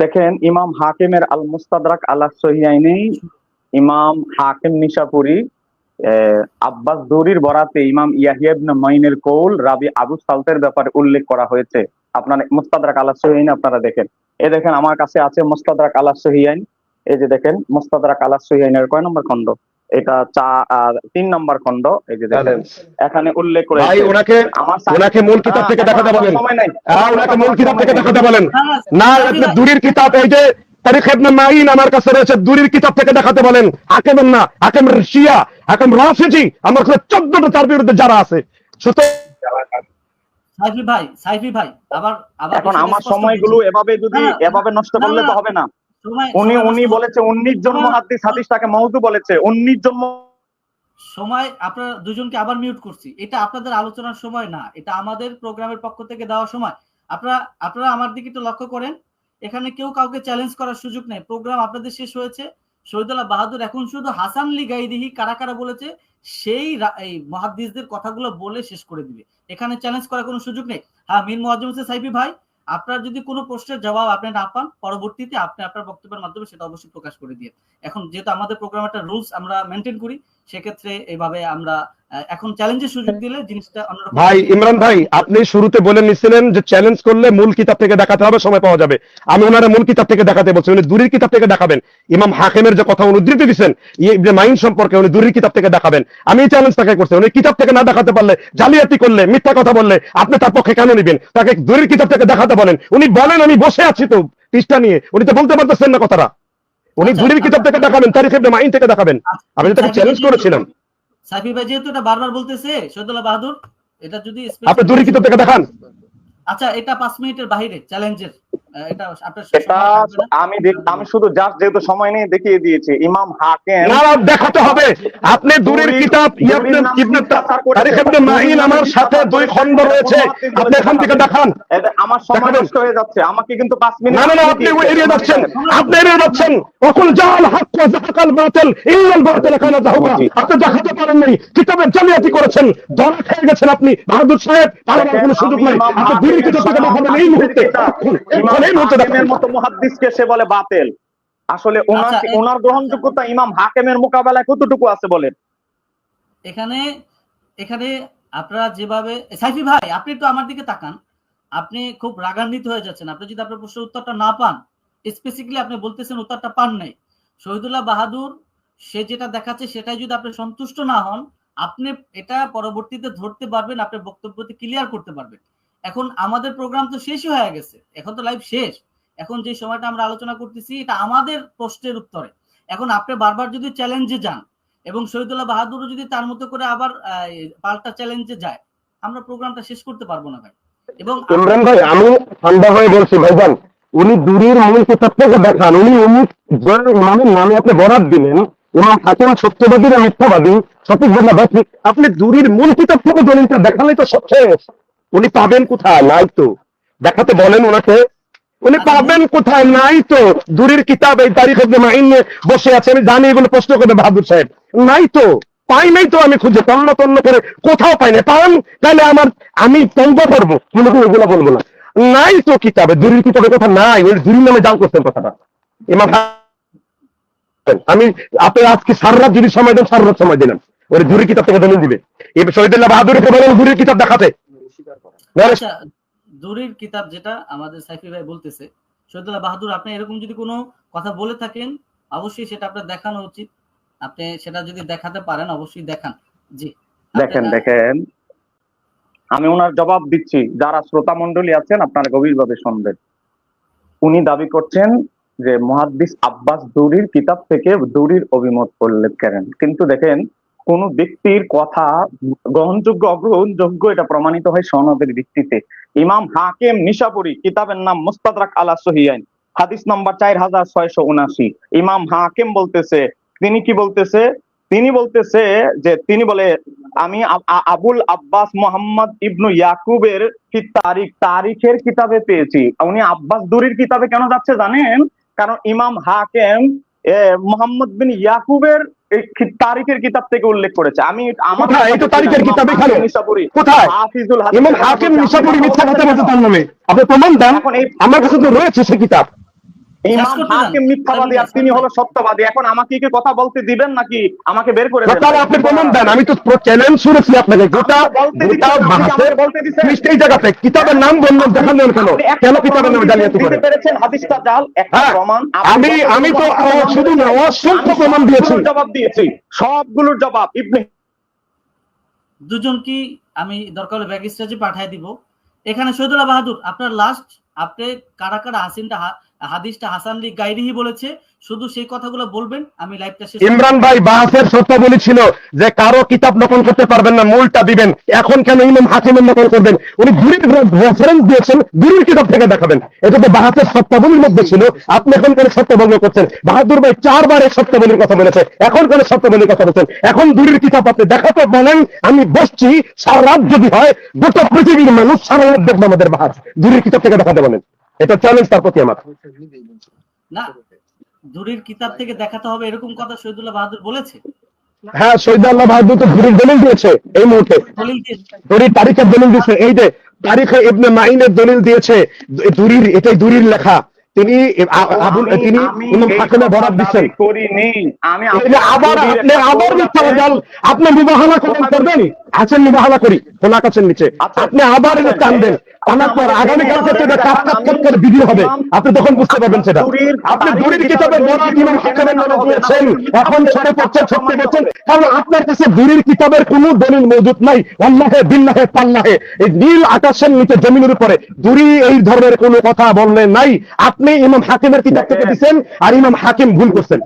দেখেন, ইমাম হাকিমের আল মুস্তাদরাক আল্লাহ সহিয়াইনি ইমাম হাকিম নিশাপুরি আব্বাস দৌরির বরাতে ইমাম ইয়াহিয়া মাইনের কৌল রাবি আবু সালতের ব্যাপারে উল্লেখ করা হয়েছে। আপনার মুস্তাদরাক আলা সহিয়াইন আপনারা দেখেন। এ দেখেন, আমার কাছে আছে মুস্তাদরাক আলা সহিয়াইন এই যে দেখেন, মুস্তাদরাক আলা সহিয়াইনের কয় নম্বর খণ্ড? এটা চা তিন নম্বর খণ্ড। এই যে দেখেন এখানে উল্লেখ করে ভাই ওনাকে ওনাকে মূল কিতাব থেকে দেখাতে বলেন। হ্যাঁ ওনাকে মূল কিতাব থেকে দেখাতে বলেন। না আপনি দূরের কিতাব এই যে তারিখ ইবনে মাইন আমার কাছে রয়েছে দূরের কিতাব থেকে দেখাতে বলেন। হাকেমের না শিয়া হাকেম রাফিজি আমার কাছে চোদ্দটা তার বিরুদ্ধে যারা আছে। সুতরাং সাইফি ভাই সাইফি ভাই আবার আবার এখন আমার সময়গুলো এভাবে যদি না, না, এভাবে নষ্ট করলে তো হবে না। উনি উনি বলেছে উনিশ জন না, মহাদ্দিস হাদিস তাকে বলেছে। উনিশ জন সময় আপনারা দুজনকে আবার মিউট করছি। এটা আপনাদের আলোচনার সময় না। এটা আমাদের প্রোগ্রামের পক্ষ থেকে দেওয়া সময়। আপনারা আপনারা আমার দিকে একটু লক্ষ্য করেন। এখানে কেউ কাউকে চ্যালেঞ্জ করার সুযোগ নেই। প্রোগ্রাম আপনাদের শেষ হয়েছে। শহীদুল্লাহ বাহাদুর এখন শুধু হাসান লি গাইদিহি কারা কারা বলেছে সেই এই মহাদ্দিসদের কথাগুলো বলে শেষ করে দিবে। এখানে চ্যালেঞ্জ করার কোনো সুযোগ নেই। হ্যাঁ মিন মোয়াজ্জম হোসেন সাইফি ভাই আপনার যদি কোনো প্রশ্নের জবাব আপনি না পান, পরবর্তীতে আপনি আপনার বক্তব্যের মাধ্যমে সেটা অবশ্যই প্রকাশ করে দিয়ে। এখন যেহেতু আমাদের প্রোগ্রাম একটা রুলস আমরা মেনটেন করি, সেক্ষেত্রে এভাবে আমরা এখন চ্যালেঞ্জের সুযোগ দিলে জিনিসটা অন্যরকম ভাই ইমরান ভাই আপনি শুরুতে বলে নিছিলেন যে চ্যালেঞ্জ করলে মূল কিতাব থেকে দেখাতে হবে সময় পাওয়া যাবে। আমি ওনারা মূল কিতাব থেকে দেখাতে বলছি উনি দূরের কিতাব থেকে দেখাবেন। ইমাম হাকিমের যে কথা ইবনে মাইন সম্পর্কে উনি দূরের কিতাব থেকে দেখাবেন। আমি এই চ্যালেঞ্জ তাকে করছি উনি কিতাব থেকে না দেখাতে পারলে জালিয়াতি করলে মিথ্যা কথা বললে আপনি তার পক্ষে কেন নিবেন? তাকে দূরের কিতাব থেকে দেখাতে বলেন। উনি বলেন আমি বসে আছি তো পৃষ্ঠা নিয়ে। উনি তো বলতে পারতেছেন না কথাটা। উনি আচ্ছা, দূরের কিতাব থেকে দেখাবেন তারিখ ইবনে মাইন থেকে দেখাবেন। আমি তাকে চ্যালেঞ্জ করেছিলাম। সাইফি ভাই যেহেতু এটা বারবার বলতেছে শহীদুল্লাহ বাহাদুর এটা যদি আপনি কিতাব থেকে দেখান? আচ্ছা এটা পাঁচ মিনিটের বাহিরে চ্যালেঞ্জের আমি আমি শুধু জাস্ট যেহেতু সময় নেই দেখিয়ে দিয়েছি। ইমাম হাকেম না দেখাতে হবে। আপনি দূরের কিতাব ইবনে ইবনে তারিখ ইবনে মাইন আমার সাথে দুই খণ্ড রয়েছে। আপনি এখান থেকে দেখান। আমার সময় নষ্ট হয়ে যাচ্ছে। আমাকে কিন্তু পাঁচ মিনিট না না আপনি এড়িয়ে যাচ্ছেন। আপনি এড়িয়ে যাচ্ছেন। অকুল জাল হক ওয়া যাকাল বাতিল ইল্লাল বাতিল কানা যাহুকা। আপনি দেখাতে পারেন নাই কিতাবের জালিয়াতি করেছেন। ধরা খেয়ে গেছেন আপনি। বাহাদুর সাহেব আমার কোনো সুযোগ নাই। আপনি দূরের কিতাব থেকে দেখাবেন এই মুহূর্তে। এখন, এখন এই মুহূর্তে দেখাবেন হাকিমের মতো মুহাদ্দিসকে সে বলে বাতেল। আসলে ওনার আচ্ছা, ওনার গ্রহণযোগ্যতা ইমাম হাকেমের মোকাবেলায় কতটুকু আছে বলেন? এখানে এখানে আপনারা যেভাবে সাইফি ভাই আপনি একটু আমার দিকে তাকান। আপনি খুব রাগান্বিত হয়ে যাচ্ছেন। আপনি যদি আপনার প্রশ্নের উত্তরটা না পান স্পেসিক্যালি আপনি বলতেছেন উত্তরটা পান নাই। শহীদুল্লাহ বাহাদুর সে যেটা দেখাচ্ছে সেটাই যদি আপনি সন্তুষ্ট না হন আপনি এটা পরবর্তীতে ধরতে পারবেন আপনার বক্তব্যতে ক্লিয়ার করতে পারবেন। এখন আমাদের প্রোগ্রাম তো শেষই হয়ে গেছে। এখন তো লাইভ শেষ। এখন যে সময়টা আমরা আলোচনা করতেছি, এটা আমাদের প্রশ্নের উত্তরে। এখন আপনি বারবার যদি চ্যালেঞ্জে যান এবং শহীদুল্লাহ বাহাদুরও যদি তার মতো করে আবার পাল্টা চ্যালেঞ্জে যায়, আমরা প্রোগ্রামটা শেষ করতে পারব না ভাই। এবং ইমরান ভাই, আমি ঠান্ডা হয়ে বলছি উনি দূরের মূল থেকে দেখান। উনি নামে আপনি বরাদ দিলেন। ইমাম সত্যবাদী না মিথ্যাবাদী, সঠিক বলা আপনি দূরের মূল কিতাব থেকে দলিলটা দেখালে তো সব উনি পাবেন কোথায়? নাই তো। দেখাতে বলেন ওনাকে। উনি পাবেন কোথায়? নাই তো। দূরের কিতাব এই তারিখ মাইন বসে আছে। আমি জানি এগুলো প্রশ্ন করবে বাহাদুর সাহেব। নাই তো। পাই নাই তো আমি খুঁজে তন্ন তন্ন করে। কোথাও পাই না পান, তাহলে আমার, আমি তঙ্গ করব। কিন্তু এগুলো বলব না। নাই তো কিতাবে। দূরের কিতাবে কথা নাই। ওই দূরের নামে জাল করতেন কথাটা। ইমাম আমি আপনি আজকে সারা রাত যদি সময় দেন, সারা রাত সময় দিলাম। ওই দূরের কিতাব থেকে দলিল দিবে। এবার শহীদুল্লাহ বাহাদুরকে বলেন, দূরের কিতাব দেখাতে। আচ্ছা দূরের কিতাব যেটা আমাদের সাইফি ভাই বলতেছে শহীদুল্লাহ বাহাদুর আপনি এরকম যদি কোনো কথা বলে থাকেন অবশ্যই সেটা আপনার দেখানো উচিত। আপনি সেটা যদি দেখাতে পারেন অবশ্যই দেখান। জি দেখেন দেখেন। আমি ওনার জবাব দিচ্ছি। যারা শ্রোতা মন্ডলী আছেন আপনারা গভীরভাবে শুনবেন। উনি দাবি করছেন যে মহাদ্দিস আব্বাস দৌরির কিতাব থেকে দৌরির অভিমত উল্লেখ করেন। কিন্তু দেখেন কোন ব্যক্তির কথা গ্রহণযোগ্য, অগ্রহণযোগ্য এটা প্রমাণিত হয় সনদের ভিত্তিতে। ইমাম হাকিম নিশাপুরি, কিতাবের নাম মুস্তাদরাক আলা সহিয়াইন হাদিস নাম্বার চার হাজার ছয়শো উনাশি। ইমাম হাকিম বলতেছে, তিনি কি বলতেছে? তিনি বলতেছে যে, তিনি বলে, আমি আবুল আব্বাস মোহাম্মদ ইবনু ইয়াকুবের কি তারিখ, তারিখের কিতাবে পেয়েছি। উনি আব্বাস দুরির কিতাবে কেন যাচ্ছে জানেন? কারণ ইমাম হাকেম মোহাম্মদ বিন ইয়াকুবের এই তারিখের কিতাব থেকে উল্লেখ করেছে আমি আমার? এই তো তারিখের কিতাব এখানে। কোথায়? হাফিজুল হাকিম হাকিম নিশাপুরি মিথ্যা কথা বলতে তার নামে আপনি প্রমাণ দেন আমার কাছে তো রয়েছে সে কিতাব ইমাম করতে হাকিম মিথ্যাবাদী? আর তিনি হলো সত্যবাদী। এখন আমাকে কি কথা বলতে দিবেন নাকি? আমাকে বের করে দেবেন? আপনি প্রমাণ দেন। আমি তো চ্যালেঞ্জ শুনেছি আপনাকে। গোটা গোটা দিচ্ছেন, আপনি বাহাতে আমাকে বলতে দিচ্ছেন। ত্রিশটাই জায়গাতে। কিতাবের নাম বললেন দেখান দেন কেন? কেন কিতাবের নামে জালিয়াতি দিতে পেরেছেন হাদিসটা জাল একটা হ্যাঁ, প্রমাণ। আমি আমি তো শুধু না অসংখ্য প্রমাণ দিয়েছি। সবগুলোর জবাব দিয়েছি। সবগুলোর জবাব ইবনে দুজন কি আমি দরকার হলে ব্যাগ স্টেজে পাঠিয়ে দিব। এখানে শহীদুল্লাহ বাহাদুর আপনার লাস্ট আপনি কারা কারা হাসিনটা হা- হাদিসটা হাসান লী গাইরিহি বলেছে, শুধু সেই কথাগুলো বলবেন, আমি লাইভটা শেষ ইমরান ভাই, বাহাসের শর্তাবলী ছিল যে কারও কিতাব নকল করতে পারবেন না, মূলটা দিবেন। এখন কেন ইমাম হাকিমের নকল করবেন? উনি দূরের রেফারেন্স দিয়েছেন, দূরের কিতাব থেকে দেখাবেন। এটা তো বাহাসের শর্তাবলীর মধ্যে ছিল। আপনি এখন কেন শর্তভঙ্গ করছেন বাহাদুর ভাই চারবার এই শর্তাবলীর কথা বলেছে। এখন কেন শর্তাবলীর কথা বলছেন? এখন দূরের কিতাব আপনি দেখাতে বলেন, আমি বসছি, সারা রাত যদি হয়, গোটা পৃথিবীর মানুষ সারা রাত দেখব আমাদের বাহাস। দূরের কিতাব থেকে দেখাতে বলেন। এটা চ্যালেঞ্জ তার প্রতি আমার। না দূরের কিতাব থেকে দেখাতে হবে এরকম কথা শহীদুল্লাহ বাহাদুর বলেছে। হ্যাঁ সৈয়দ আল্লাহ বাহাদুর তো দূরের দলিল দিয়েছে এই মুহূর্তে। দলিল তারিখের দলিল দিয়েছে এই যে তারিখে ইবনে মাইনের দলিল দিয়েছে দূরির এটাই দূরির লেখা। তিনি আবুল তিনি ইমাম হাকিমে কথা দিচ্ছেন। আমি আবার আপনি আবার মিথ্যা বলেন আপনি মুবাহালা করবেন? করবেন আছেন মুবাহালা করি খোলা কাছের নিচে। আচ্ছা। আপনি আবার এটা টানবেন টানার পর আগামীকাল থেকে এটা কাপ কাপ কাপ করে ভিডিও হবে। আপনি তখন বুঝতে পারবেন সেটা। আপনি দূরের কিতাবে বরাদ ইমাম হাকিমের নামে দিয়েছেন। এখন ছেড়ে পড়ছেন সত্যি বলছেন কারণ আপনার কাছে দূরের কিতাবের কোনো দলিল মজুদ নাই। আল্লাহে বিল্লাহে পাল্লাহে এই নীল আকাশের নিচে জমিনের উপরে দূরি এই ধরনের কোনো কথা বললে নাই। আপনি ইমাম হাকিমের কিতাব থেকে দিচ্ছেন আর ইমাম হাকিম ভুল করছেন।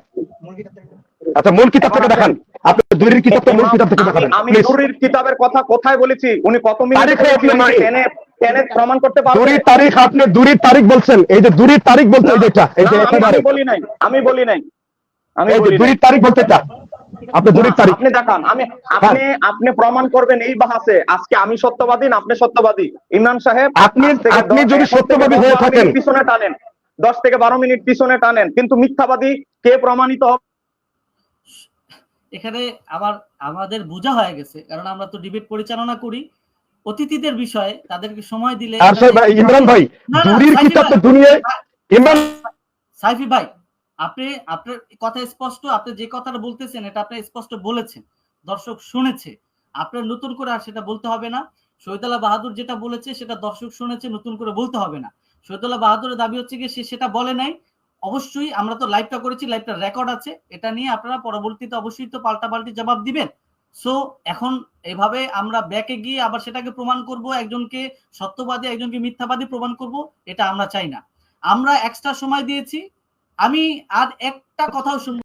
আচ্ছা মূল কিতাব থেকে দেখান। আপনি দূরের কিতাবটা মূল কিতাব থেকে দেখাবেন আমি দূরের কিতাবের কথা কোথায় বলেছি? উনি কত মিনিট তারিখে আপনি নাই। টেনে টেনে প্রমাণ করতে দূরের তারিখ আপনি দূরের তারিখ বলছেন। এই যে দূরের তারিখ বলতে এটা এই যে একেবারে। বলি নাই আমি বলি নাই আমি। দূরের তারিখ বলতে এটা। আপনি দূরের তারিখ। আপনি দেখান আমি আপনি আপনি প্রমাণ করবেন এই বাহাসে। আজকে আমি সত্যবাদী না আপনি সত্যবাদী? ইমরান সাহেব আপনি- আপনি যদি সত্যবাদী হয়ে থাকেন। পিছনে টানেন। দশ থেকে বারো মিনিট পিছনে টানেন কিন্তু মিথ্যাবাদী কে প্রমাণিত হবে? এখানে আমার আমাদের বোঝা হয়ে গেছে কারণ আমরা তো ডিবেট পরিচালনা করি। অতিথিদের বিষয়ে তাদেরকে সময় দিলে আর স্যার ভাই, ইমরান ভাই সাইফি কিতাব তো দুনিয়ায়। ইমরান সাইফি ভাই আপনি আপনার কথা স্পষ্ট আপনি যে কথাটা বলতেছেন এটা আপনি স্পষ্ট বলেছেন দর্শক শুনেছে। আপনার নতুন করে আর সেটা বলতে হবে না। শহীদুল্লাহ বাহাদুর যেটা বলেছে সেটা দর্শক শুনেছে নতুন করে বলতে হবে না। শহীদুল্লাহ বাহাদুরের দাবি হচ্ছে কি, সে সেটা বলে নাই। অবশ্যই আমরা তো লাইভটা করেছি লাইভটা রেকর্ড আছে। এটা নিয়ে আপনারা পরবর্তীতে অবশ্যই তো পাল্টাপাল্টি জবাব দিবেন। সো এখন এভাবে আমরা ব্যাকে গিয়ে আবার সেটাকে প্রমাণ করব, একজনকে সত্যবাদী, একজনকে মিথ্যাবাদী প্রমাণ করব, এটা আমরা চাই না। আমরা এক্সট্রা সময় দিয়েছি। আমি আর একটা কথাও শুনব